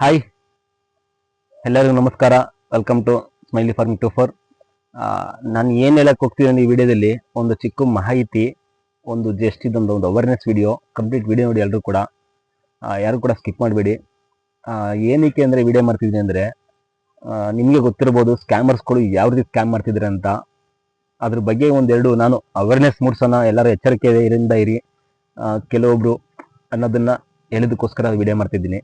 Hi ಎಲ್ಲರಿಗೂ ನಮಸ್ಕಾರ. Welcome to smiley farming two four ನಾನು ಏನು ಹೇಳಕ್ಕೆ ಹೋಗ್ತೀನಿ ಈ ವಿಡಿಯೋದಲ್ಲಿ ಒಂದು ಚಿಕ್ಕ ಮಾಹಿತಿ ಒಂದು ಜಸ್ಟ್ ಇದೊಂದು ಒಂದು ಅವೇರ್ನೆಸ್ ವಿಡಿಯೋ ಕಂಪ್ಲೀಟ್ ವಿಡಿಯೋ ನೋಡಿ ಎಲ್ಲರೂ ಕೂಡ. ಯಾರು ಕೂಡ ಸ್ಕಿಪ್ ಮಾಡಬೇಡಿ. ಏನಕ್ಕೆ ಅಂದರೆ ವಿಡಿಯೋ ಮಾಡ್ತಿದ್ದೀನಿ ಅಂದರೆ ನಿಮಗೆ ಗೊತ್ತಿರ್ಬೋದು ಸ್ಕ್ಯಾಮರ್ಸ್ಗಳು ಯಾವ ರೀತಿ ಸ್ಕ್ಯಾಮ್ ಮಾಡ್ತಿದ್ದಾರೆ ಅಂತ. ಅದ್ರ ಬಗ್ಗೆ ಒಂದೆರಡು ನಾನು ಅವೇರ್ನೆಸ್ ಮೂಡ್ಸೋಣ ಎಲ್ಲರೂ ಎಚ್ಚರಿಕೆಯಿಂದ ಇರಿ ಆ, ಕೆಲವೊಬ್ರು ಅನ್ನೋದನ್ನ ಹೇಳೋದಕ್ಕೋಸ್ಕರ ವಿಡಿಯೋ ಮಾಡ್ತಿದ್ದೀನಿ.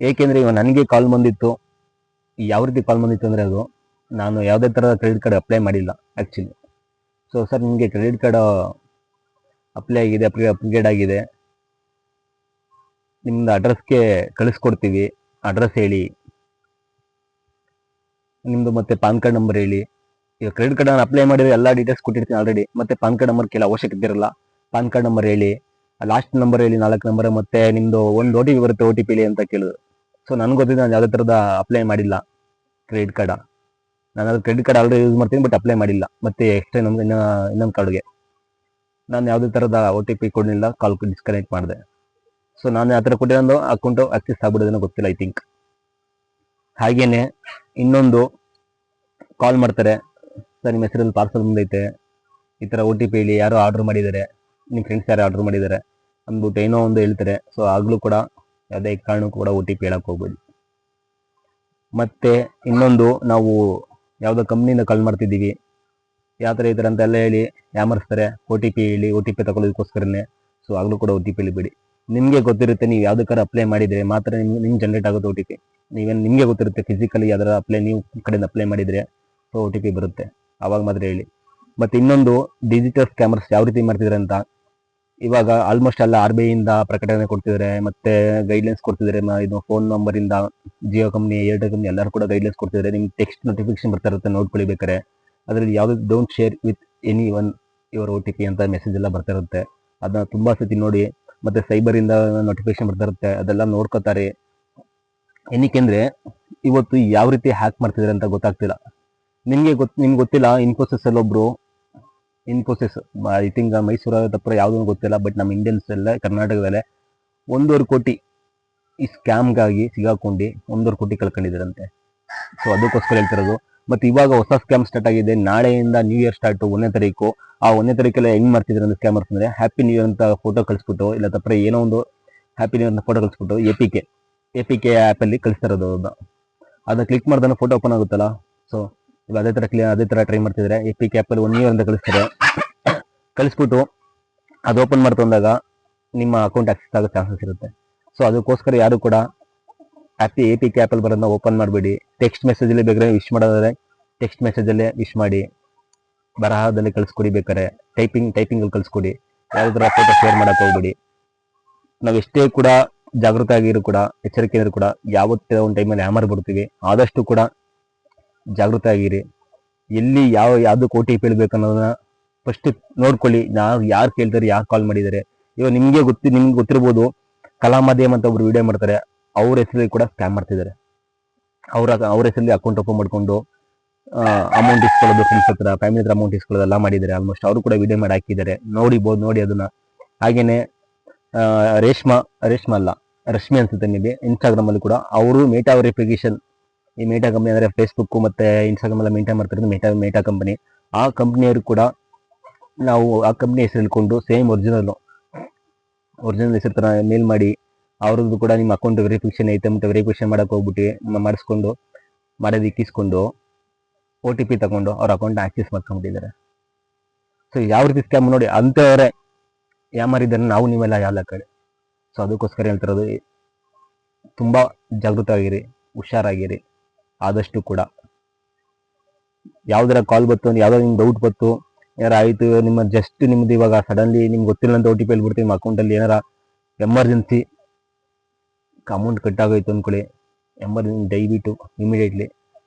ಏಕೆಂದ್ರೆ ಇವಾಗ ನನಗೆ ಕಾಲ್ ಬಂದಿತ್ತು. ಯಾವ ರೀತಿ ಕಾಲ್ ಬಂದಿತ್ತು ಅಂದರೆ ಅದು ನಾನು ಯಾವುದೇ ಥರದ ಕ್ರೆಡಿಟ್ ಕಾರ್ಡ್ ಅಪ್ಲೈ ಮಾಡಿಲ್ಲ ಆ್ಯಕ್ಚುಲಿ ಸೊ ಸರ್ ನಿಮಗೆ ಕ್ರೆಡಿಟ್ ಕಾರ್ಡ್ ಅಪ್ಲೈ ಆಗಿದೆ ಅಪ್ ಅಪ್ಗ್ರೇಡ್ ಆಗಿದೆ. ನಿಮ್ದು ಅಡ್ರೆಸ್ಗೆ ಕಳಿಸ್ಕೊಡ್ತೀವಿ. ಅಡ್ರೆಸ್ ಹೇಳಿ. ನಿಮ್ಮದು ಮತ್ತೆ ಪಾನ್ ಕಾರ್ಡ್ ನಂಬರ್ ಹೇಳಿ. ಈಗ ಕ್ರೆಡಿಟ್ ಕಾರ್ಡ್ ನಾನು ಅಪ್ಲೈ ಮಾಡಿದ್ರೆ ಎಲ್ಲ ಡೀಟೇಲ್ಸ್ ಕೊಟ್ಟಿರ್ತೀನಿ ಆಲ್ರೆಡಿ ಮತ್ತೆ ಪಾನ್ ಕಾರ್ಡ್ ನಂಬರ್ ಕೇಳ ಅವಶ್ಯಕತೆ ಇರಲ್ಲ ಪಾನ್ ಕಾರ್ಡ್ ನಂಬರ್ ಹೇಳಿ. ಲಾಸ್ಟ್ ನಂಬರ್ ಹೇಳಿ, ನಾಲ್ಕು ನಂಬರ್ ಮತ್ತೆ ನಿಮ್ಮದು ಒಂದು ಓ ಟಿ ಪಿ ಬರುತ್ತೆ ಓ ಟಿ ಪಿ ಹೇಳಿ ಅಂತ ಕೇಳಿದ್ರು. ಸೊ ನನ್ಗೆ ಗೊತ್ತಿದೆ ನಾನು ಯಾವುದೇ ಥರದ ಅಪ್ಲೈ ಮಾಡಿಲ್ಲ ಕ್ರೆಡಿಟ್ ಕಾರ್ಡ ನಾನು ಅದು ಕ್ರೆಡಿಟ್ ಕಾರ್ಡ್ ಆಲ್ರೆಡಿ ಯೂಸ್ ಮಾಡ್ತೀನಿ ಬಟ್ ಅಪ್ಲೈ ಮಾಡಿಲ್ಲ. ಮತ್ತೆ ಎಕ್ಸ್ಟ್ರಾ ಇನ್ನೊಂದು ಇನ್ನೊಂದು ಇನ್ನೊಂದು ಕಾರ್ಡ್ಗೆ ನಾನು ಯಾವುದೇ ಥರದ ಒ ಟಿ ಪಿ ಕೊಡಲಿಲ್ಲ ಕಾಲ್ ಡಿಸ್ಕನೆಕ್ಟ್ ಮಾಡಿದೆ. ಸೊ ನಾನು ಯಾವ ಥರ ಒಂದು ಅಕೌಂಟು ಆಕ್ಸೆಸ್ ಆಗ್ಬಿಡೋದೇನೋ ಗೊತ್ತಿಲ್ಲ ಐ ಥಿಂಕ್ ಹಾಗೇನೆ, ಇನ್ನೊಂದು ಕಾಲ್ ಮಾಡ್ತಾರೆ. ಸರ್, ನಿಮ್ಮ ಹೆಸರಲ್ಲಿ ಪಾರ್ಸಲ್ ಬಂದೈತೆ. ಈ ಥರ ಒ ಟಿ ಪಿ ಹೇಳಿ ಯಾರೋ ಆರ್ಡ್ರ್ ಮಾಡಿದ್ದಾರೆ. ನಿಮ್ಮ ಫ್ರೆಂಡ್ಸ್ ಯಾರು ಆರ್ಡ್ರ್ ಮಾಡಿದ್ದಾರೆ. ಅಂದ್ಬಿಟ್ಟು ಏನೋ ಒಂದು ಹೇಳ್ತಾರೆ. ಸೊ ಆಗಲೂ ಕೂಡ ಯಾವುದೇ ಕಾರಣಕ್ಕೂ ಕೂಡ ಒ ಟಿ ಪಿ ಹೇಳಕ್ ಹೋಗ್ಬೇಡಿ ಮತ್ತೆ ಇನ್ನೊಂದು ನಾವು ಯಾವುದೋ ಕಂಪ್ನಿಯಿಂದ ಕಾಲ್ ಮಾಡ್ತಿದ್ದೀವಿ. ಯಾವ ಥರ ಈ ಅಂತ ಎಲ್ಲ ಹೇಳಿ ಯಾಮರ್ಸ್ತಾರೆ ಒ ಟಿ ಪಿ ಹೇಳಿ ಒ ಟಿ ಪಿ ತಗೊಳ್ಳೋದಕ್ಕೋಸ್ಕರನೇ. ಸೊ ಆಗಲೂ ಕೂಡ ಒ ಟಿ ಪಿ ಹೇಳಿಬಿಡಿ ನಿಮಗೆ ಗೊತ್ತಿರುತ್ತೆ ನೀವು ಯಾವುದಕ್ಕಾರ ಅಪ್ಲೈ ಮಾಡಿದರೆ ಮಾತ್ರ ನಿಮ್ಗೆ ನಿಮ್ಗೆ ಜನರೇಟ್ ಆಗುತ್ತೆ ಒ ಟಿ ಪಿ ನೀವೇನು ನಿಮಗೆ ಗೊತ್ತಿರುತ್ತೆ ಫಿಸಿಕಲಿ ಯಾವ್ದಾರ ಅಪ್ಲೈ ನೀವು ಕಡೆಯಿಂದ ಅಪ್ಲೈ ಮಾಡಿದರೆ ಸೊ ಒ ಟಿ ಪಿ ಬರುತ್ತೆ. ಆವಾಗ ಮಾತ್ರ ಹೇಳಿ. ಮತ್ತೆ ಇನ್ನೊಂದು ಡಿಜಿಟಲ್ ಸ್ಕ್ಯಾಮರ್ಸ್ ಯಾವ ರೀತಿ ಮಾಡ್ತಿದ್ದಾರೆ ಅಂತ ಇವಾಗ ಆಲ್ಮೋಸ್ಟ್ ಎಲ್ಲ ಆರ್ ಬಿ ಐಯಿಂದ ಪ್ರಕಟಣೆ ಕೊಡ್ತಿದ್ದಾರೆ ಮತ್ತೆ ಗೈಡ್ಲೈನ್ಸ್ ಕೊಡ್ತಿದ್ದಾರೆ ಇದು ಫೋನ್ ನಂಬರಿಂದ ಜಿಯೋ ಕಂಪ್ನಿ ಏರ್ಟೆಲ್ ಕಂಪ್ನಿ ಎಲ್ಲರೂ ಕೂಡ ಗೈಡ್ಲೈನ್ಸ್ ಕೊಡ್ತಿದ್ದಾರೆ ನಿಮ್ಗೆ ಟೆಕ್ಸ್ಟ್ ನೋಟಿಫಿಕೇಶನ್ ಬರ್ತಾ ಇರುತ್ತೆ ನೋಡ್ಕೊಳ್ಳಿ ಬೇಕಾರೆ ಅದರಲ್ಲಿ ಯಾವುದು don't share with any one your O T P ಅಂತ ಮೆಸೇಜ್ ಎಲ್ಲ ಬರ್ತಾ ಇರುತ್ತೆ. ಅದನ್ನ ತುಂಬಾ ಸತಿ ನೋಡಿ, ಮತ್ತೆ ಸೈಬರ್ ಇಂದ ನೋಟಿಫಿಕೇಶನ್ ಬರ್ತಾ ಇರುತ್ತೆ, ಅದೆಲ್ಲ ನೋಡ್ಕೋತಾರೆ. ಏನಕ್ಕೆಂದ್ರೆ ಇವತ್ತು ಯಾವ ರೀತಿ ಹ್ಯಾಕ್ ಮಾಡ್ತಿದ್ದಾರೆ ಅಂತ ಗೊತ್ತಾಗ್ತಿಲ್ಲ. ನಿಮಗೆ ಗೊತ್ತು ನಿಮ್ಗೆ ಗೊತ್ತಿಲ್ಲ ಇನ್ಫೋಸಿಸ್ ಅಲ್ಲಿ ಒಬ್ರು ಇನ್ಫೋಸಿಸ್ ಐ ಥಿಂಕ್ ಮೈಸೂರು ತಪ್ಪರ ಯಾವುದೂ ಗೊತ್ತಿಲ್ಲ ಬಟ್ ನಮ್ಮ ಇಂಡಿಯನ್ಸ್ ಎಲ್ಲ ಕರ್ನಾಟಕದಲ್ಲೇ ಒಂದೂವರೆ ಕೋಟಿ ಈ ಸ್ಕ್ಯಾಮ್ಗಾಗಿ ಸಿಗಾಕೊಂಡು ಒಂದೂವರೆ ಕೋಟಿ ಕಳ್ಕೊಂಡಿದ್ದಾರಂತೆ. ಸೊ ಅದಕ್ಕೋಸ್ಕರ ಹೇಳ್ತಿರೋದು, ಮತ್ತು ಇವಾಗ ಹೊಸ ಸ್ಕ್ಯಾಮ್ ಸ್ಟಾರ್ಟ್ ಆಗಿದೆ, ನಾಳೆಯಿಂದ ನ್ಯೂ ಇಯರ್ ಸ್ಟಾರ್ಟು ಒಂದನೇ ತಾರೀಕು. ಆ ಒಂದನೇ ತಾರೀಕೆಲ್ಲ ಹೆಂಗ್ ಮಾಡ್ತಿದ್ರು ಅಂದ್ರೆ ಸ್ಕ್ಯಾಮರ್ಸ್ ಅಂದ್ರೆ ಹ್ಯಾಪಿ ನ್ಯೂ ಇಯರ್ ಅಂತ ಫೋಟೋ ಕಳಿಸ್ಬಿಟ್ಟು, ಇಲ್ಲ ತಪ್ಪರೆ ಏನೋ ಒಂದು ಹ್ಯಾಪಿ ನ್ಯೂ ಇಯರ್ ಅಂತ photo ಕಳಿಸ್ಬಿಟ್ಟು A P K A P K ಆ್ಯಪಲ್ಲಿ ಕಳಿಸ್ತಾ ಇರೋದು ಅದನ್ನ ಕ್ಲಿಕ್ ಮಾಡ್ದಾನೆ ಫೋಟೋ ಓಪನ್ ಆಗುತ್ತಲ್ಲ? ಸೊ ಈಗ ಅದೇ ಥರ ಕ್ಲಿಯರ್ ಅದೇ ತರ ಟ್ರೈ ಮಾಡ್ತಿದ್ರೆ ಎ ಪಿ ಕೆ ಆ್ಯಪಲ್ಲಿ ಒನ್ ಇಯರ್ ಅಂತ ಕಳಿಸ್ತಾರೆ. ಕಳಿಸ್ಬಿಟ್ಟು ಅದು ಓಪನ್ ಮಾಡ್ತಂದಾಗ ನಿಮ್ಮ ಅಕೌಂಟ್ ಆಕ್ಸೆಸ್ ಆಗೋ ಚಾನ್ಸಸ್ ಇರುತ್ತೆ. ಸೊ ಅದಕ್ಕೋಸ್ಕರ ಯಾರು ಕೂಡ ಹ್ಯಾಪಿ ಎ ಪಿ ಕೆ ಅಲ್ಲಿ ಬರೋದನ್ನ ಓಪನ್ ಮಾಡಬೇಡಿ. ಟೆಕ್ಸ್ಟ್ ಮೆಸೇಜ್ ಅಲ್ಲಿ ಬೇಕಾದ್ರೆ ವಿಶ್ ಮಾಡೋದಾದ್ರೆ ಟೆಕ್ಸ್ಟ್ ಮೆಸೇಜ್ ಅಲ್ಲೇ ವಿಶ್ ಮಾಡಿ. ಬರಹದಲ್ಲಿ ಕಳಿಸ್ಕೊಡಿ ಬೇಕಾದ್ರೆ. ಟೈಪಿಂಗ್ ಅಲ್ಲಿ ಕಳಿಸ್ಕೊಡಿ. ಯಾವುದೇ ಫೋಟೋ ಶೇರ್ ಮಾಡಕ್ಕೆ ಹೋಗ್ಬೇಡಿ. ನಾವು ಎಷ್ಟೇ ಕೂಡ ಜಾಗೃತ ಆಗಿರೂ ಕೂಡ ಎಚ್ಚರಿಕೆ ಇದ್ರು ಕೂಡ, ಯಾವತ್ತೇ ಒಂದು ಟೈಮಲ್ಲಿ ಹ್ಯಾಮರ್ ಬಿಡ್ತೀವಿ. ಆದಷ್ಟು ಕೂಡ ಜಾಗೃತ ಆಗಿರಿ ಎಲ್ಲಿ ಯಾವ ಯಾವ್ದಕ್ಕೆ ಕೋಟಿ ಹೇಳ್ಬೇಕು ಅನ್ನೋದನ್ನ ಫಸ್ಟ್ ನೋಡ್ಕೊಳ್ಳಿ. ನಾವು ಯಾರು ಕೇಳ್ತಾರೆ, ಯಾರು ಕಾಲ್ ಮಾಡಿದ್ದಾರೆ. ಇವಾಗ ನಿಮಗೆ ಗೊತ್ತಿ, ನಿಮ್ಗೆ ಗೊತ್ತಿರ್ಬೋದು, ಕಲಾ ಮಾಧ್ಯಮ ಅಂತ ಒಬ್ರು ವಿಡಿಯೋ ಮಾಡ್ತಾರೆ. ಅವ್ರ ಹೆಸರಲ್ಲಿ ಕೂಡ ಸ್ಕ್ಯಾಮ್ ಮಾಡ್ತಿದ್ದಾರೆ. ಅವ್ರ ಅವ್ರ ಹೆಸರಲ್ಲಿ ಅಕೌಂಟ್ ಓಪನ್ ಮಾಡಿಕೊಂಡು ಅಮೌಂಟ್ ಇಸ್ಕೊಳ್ಳೋದು ಫ್ರೆಂಡ್ಸ್ ಹತ್ರ ಫ್ಯಾಮಿಲಿ ಹತ್ರ ಅಮೌಂಟ್ ಇಸ್ಕೊಳ್ಳೋದು ಎಲ್ಲ ಮಾಡಿದ್ದಾರೆ. ಆಲ್ಮೋಸ್ಟ್ ಅವರು ಕೂಡ ವಿಡಿಯೋ ಮಾಡಿ ಹಾಕಿದ್ದಾರೆ. ನೋಡಿಬೋದು ನೋಡಿ ಅದನ್ನ. ಹಾಗೇನೆ ರೇಷ್ಮಾ ರೇಷ್ಮಾ ಅಲ್ಲ, ರಶ್ಮಿ ಅನ್ಸುತ್ತೆ ಇನ್ಸ್ಟಾಗ್ರಾಮ್ ಅಲ್ಲಿ ಕೂಡ. ಅವರು ಮೇಟಾ ವೆರಿಫಿಕೇಶನ್ ಈ ಮೇಟಾ ಕಂಪನಿ ಅಂದ್ರೆ ಫೇಸ್ಬುಕ್ ಮತ್ತೆ ಇನ್ಸ್ಟಾಗ್ರಾಮ್ ಎಲ್ಲ ಮೇಂಟೈನ್ ಮಾಡ್ತಿರೋದು ಮೇಟಾ ಮೇಟಾ ಕಂಪನಿ ಆ ಕಂಪನಿಯವರು ಕೂಡ ನಾವು ಆ ಕಂಪ್ನಿ ಹೆಸರು ಹೇಳ್ಕೊಂಡು ಸೇಮ್ ಒರಿಜಿನಲ್ಲು ಒರಿಜಿನಲ್ ಹೆಸರು ಥರ ಮೇಲ್ ಮಾಡಿ ಅವ್ರದ್ದು ಕೂಡ ನಿಮ್ಮ ಅಕೌಂಟ್ ವೆರಿಫಿಕೇಶನ್ ಐತೆ ಅಂತ ವೆರಿಫಿಕೇಶನ್ ಮಾಡಕ್ ಹೋಗ್ಬಿಟ್ಟು ಮಾಡಿಸ್ಕೊಂಡು, ಮಾಡೋದು ಇಕ್ಕಿಸ್ಕೊಂಡು ಒ ಟಿ ಪಿ ತಗೊಂಡು ಅವ್ರ ಅಕೌಂಟ್ ಆಕ್ಸೆಸ್ ಮಾಡ್ಕೊಂಡ್ಬಿಟ್ಟಿದ್ದಾರೆ. ಸೊ ಯಾವ ರೀತಿ ಸ್ಕ್ಯಾಮ್ ನೋಡಿ ಅಂಥವರೇ ಯಾಮಾರಿದ್ದಾರೆ ನಾವು ನೀವೆಲ್ಲ ಯಾವ ಕಡೆ ಸೊ ಅದಕ್ಕೋಸ್ಕರ ಹೇಳ್ತಿರೋದು ತುಂಬಾ ಜಾಗೃತವಾಗಿರಿ ಹುಷಾರಾಗಿರಿ. ಆದಷ್ಟು ಕೂಡ. ಯಾವ್ದಾರ ಕಾಲ್ ಬತ್ತು ಯಾವ್ದಾರ ನಿಮ್ಗೆ ಡೌಟ್ ಬತ್ತು ಏನಾರ ಆಯ್ತು, ನಿಮ್ಮ ಜಸ್ಟ್ ನಿಮ್ದು ಇವಾಗ ಸಡನ್ಲಿ ನಿಮ್ಗೆ ಗೊತ್ತಿಲ್ಲ ಅಂತ ಓ ಟಿ ಪಿ ಹೇಳ್ಬಿಡ್ತೀವಿ ನಿಮ್ಮ ಅಕೌಂಟಲ್ಲಿ ಏನಾರ ಎಮರ್ಜೆನ್ಸಿ ಅಮೌಂಟ್ ಕಟ್ ಆಗೋಯ್ತು ಅಂದ್ಕೊಳ್ಳಿ ಎಮರ್ಜೆನ್ಸಿ ದಯವಿಟ್ಟು ಇಮಿಡಿಯೇಟ್ಲಿ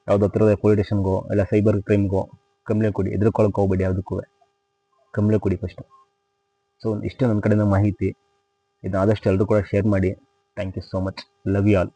ಯಾವ್ದು ಹತ್ತಿರದ ಪೊಲೀಸ್ ಸ್ಟೇಷನ್ಗೋ ಇಲ್ಲ ಸೈಬರ್ ಕ್ರೈಮ್ಗೋ ಕಂಪ್ಲೇಂಟ್ ಕೊಡಿ. ಎದುರ್ಕೊಳಕ್ಕೆ ಹೋಗ್ಬೇಡಿ ಯಾವುದಕ್ಕೂ. ಕಂಪ್ಲೇಂಟ್ ಕೊಡಿ ಫಸ್ಟ್ ಸೊ ಇಷ್ಟು ನನ್ನ ಕಡೆಯಿಂದ ಮಾಹಿತಿ. ಇದನ್ನ ಆದಷ್ಟು ಎಲ್ಲರೂ ಕೂಡ ಶೇರ್ ಮಾಡಿ. Thank you so much love you all